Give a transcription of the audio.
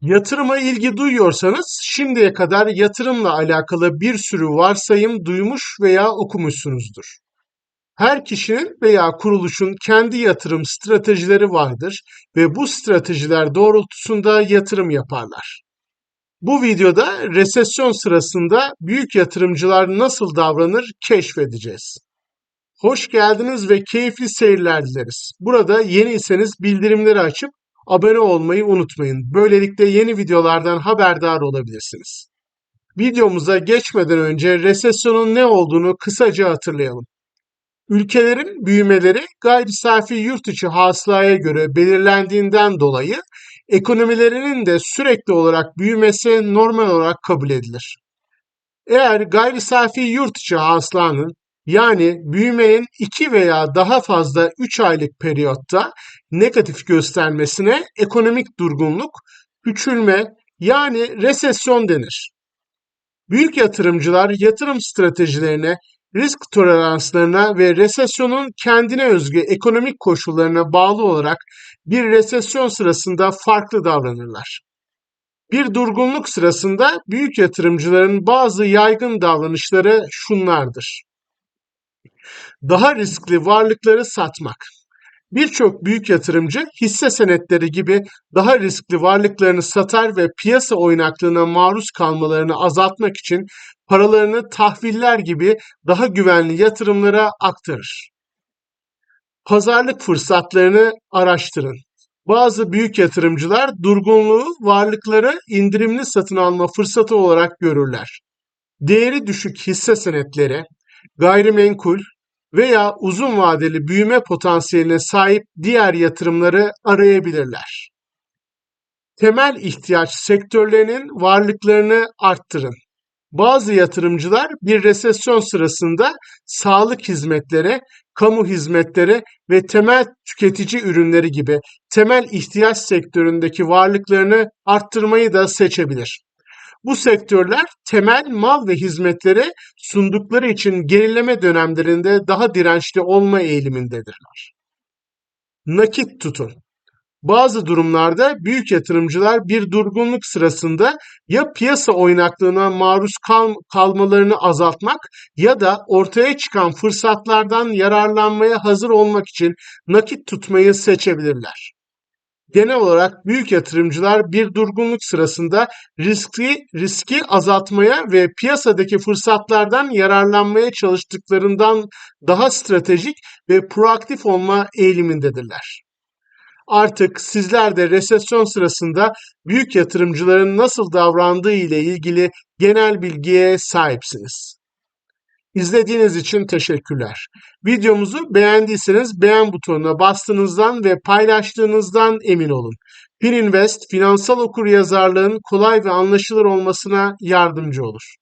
Yatırıma ilgi duyuyorsanız şimdiye kadar yatırımla alakalı bir sürü varsayım duymuş veya okumuşsunuzdur. Her kişinin veya kuruluşun kendi yatırım stratejileri vardır ve bu stratejiler doğrultusunda yatırım yaparlar. Bu videoda resesyon sırasında büyük yatırımcılar nasıl davranır keşfedeceğiz. Hoş geldiniz ve keyifli seyirler dileriz. Burada yeniyseniz bildirimleri açıp abone olmayı unutmayın. Böylelikle yeni videolardan haberdar olabilirsiniz. Videomuza geçmeden önce resesyonun ne olduğunu kısaca hatırlayalım. Ülkelerin büyümeleri gayri safi yurt içi hasılaya göre belirlendiğinden dolayı ekonomilerinin de sürekli olarak büyümesi normal olarak kabul edilir. Eğer gayri safi yurt içi hasılanın yani büyümenin 2 veya daha fazla 3 aylık periyotta negatif göstermesine ekonomik durgunluk, küçülme yani resesyon denir. Büyük yatırımcılar yatırım stratejilerine, risk toleranslarına ve resesyonun kendine özgü ekonomik koşullarına bağlı olarak bir resesyon sırasında farklı davranırlar. Bir durgunluk sırasında büyük yatırımcıların bazı yaygın davranışları şunlardır. Daha riskli varlıkları satmak. Birçok büyük yatırımcı hisse senetleri gibi daha riskli varlıklarını satar ve piyasa oynaklığına maruz kalmalarını azaltmak için paralarını tahviller gibi daha güvenli yatırımlara aktarır. Pazarlık fırsatlarını araştırın. Bazı büyük yatırımcılar durgunluğu varlıkları indirimli satın alma fırsatı olarak görürler. Değeri düşük hisse senetleri, gayrimenkul, veya uzun vadeli büyüme potansiyeline sahip diğer yatırımları arayabilirler. Temel ihtiyaç sektörlerinin varlıklarını arttırın. Bazı yatırımcılar bir resesyon sırasında sağlık hizmetleri, kamu hizmetleri ve temel tüketici ürünleri gibi temel ihtiyaç sektöründeki varlıklarını arttırmayı da seçebilir. Bu sektörler temel mal ve hizmetleri sundukları için gerileme dönemlerinde daha dirençli olma eğilimindedirler. Nakit tutun. Bazı durumlarda büyük yatırımcılar bir durgunluk sırasında ya piyasa oynaklığına maruz kal kalmalarını azaltmak ya da ortaya çıkan fırsatlardan yararlanmaya hazır olmak için nakit tutmayı seçebilirler. Genel olarak büyük yatırımcılar bir durgunluk sırasında riski riski azaltmaya ve piyasadaki fırsatlardan yararlanmaya çalıştıklarından daha stratejik ve proaktif olma eğilimindedirler. Artık sizler de resesyon sırasında büyük yatırımcıların nasıl davrandığı ile ilgili genel bilgiye sahipsiniz. İzlediğiniz için teşekkürler. Videomuzu beğendiyseniz beğen butonuna bastığınızdan ve paylaştığınızdan emin olun. Fininvest finansal okuryazarlığın kolay ve anlaşılır olmasına yardımcı olur.